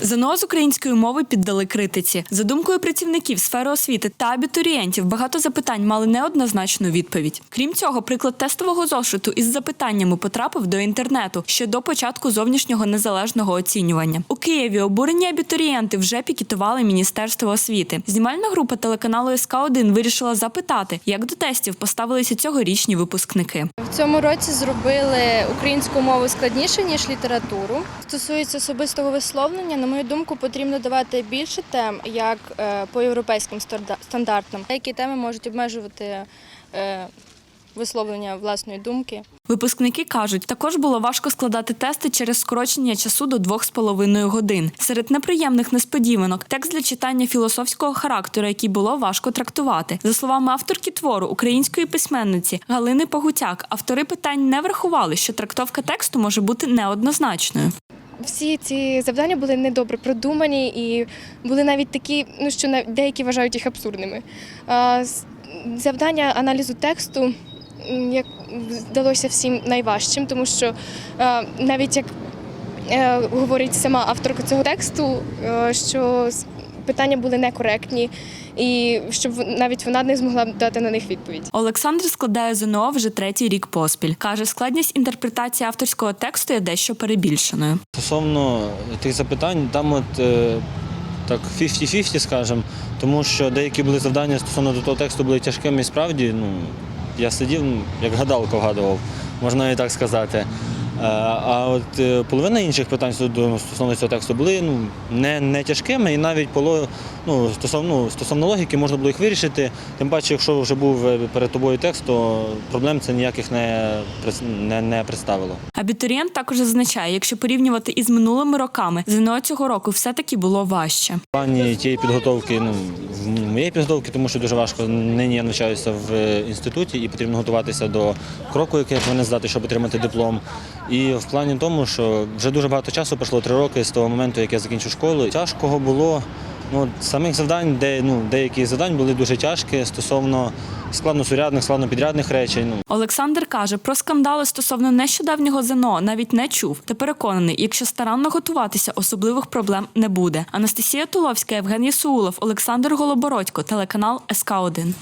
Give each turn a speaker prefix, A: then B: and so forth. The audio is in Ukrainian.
A: ЗНО з української мови піддали критиці. За думкою працівників сфери освіти та абітурієнтів, багато запитань мали неоднозначну відповідь. Крім цього, приклад тестового зошиту із запитаннями потрапив до інтернету ще до початку зовнішнього незалежного оцінювання. У Києві обурені абітурієнти вже пікетували Міністерство освіти. Знімальна група телеканалу СК 1 вирішила запитати, як до тестів поставилися цьогорічні випускники.
B: В цьому році зробили українську мову складніше ніж літературу. Стосується особистого висловлення, на мою думку, потрібно давати більше тем, як е, по європейським стандартам. Деякі теми можуть обмежувати е, висловлення власної думки.
A: Випускники кажуть, також було важко складати тести через скорочення часу до двох з половиною годин. Серед неприємних несподіванок текст для читання філософського характеру, який було важко трактувати. За словами авторки твору української письменниці Галини Погутяк, автори питань не врахували, що трактовка тексту може бути неоднозначною.
B: Всі ці завдання були недобре продумані і були навіть такі, ну що деякі вважають їх абсурдними. Завдання аналізу тексту як здалося всім найважчим, тому що навіть як е, говорить сама авторка цього тексту, е, що питання були некоректні, і щоб навіть вона не змогла дати на них відповідь.
A: Олександр складає ЗНО вже третій рік поспіль. каже, складність інтерпретації авторського тексту є дещо перебільшеною.
C: Стосовно тих запитань, там от е, так 50-50, скажімо, тому що деякі були завдання стосовно до того тексту були тяжкими і справді, ну, я сидів, як гадалка вгадував, можна і так сказати. Е, А от е, половина інших питань стосовно цього тексту були ну, не, не тяжкими і навіть поло, ну, стосовно, ну, стосовно логіки можна було їх вирішити. Тим паче, якщо вже був е, перед тобою текст, то проблем це ніяких не, не, не представило.
A: Абітурієнт також зазначає, якщо порівнювати із минулими роками, ЗНО цього року все-таки було важче.
C: В плані тієї підготовки, ну в моєї підготовки, тому що дуже важко. Нині я навчаюся в інституті і потрібно готуватися до кроку, який я повинен здати, щоб отримати диплом. І в плані тому, що вже дуже багато часу пройшло три роки з того моменту, як я закінчив школу. Тяжкого було. Ну, самих завдань, де ну, деякі завдань були дуже тяжкі стосовно складносурядних, складнопідрядних речей. Ну,
A: Олександр каже, про скандали стосовно нещодавнього ЗНО навіть не чув та переконаний, якщо старанно готуватися, особливих проблем не буде. Анастасія Туловська, Євген Єсаулов, Олександр Голобородько, телеканал СК 1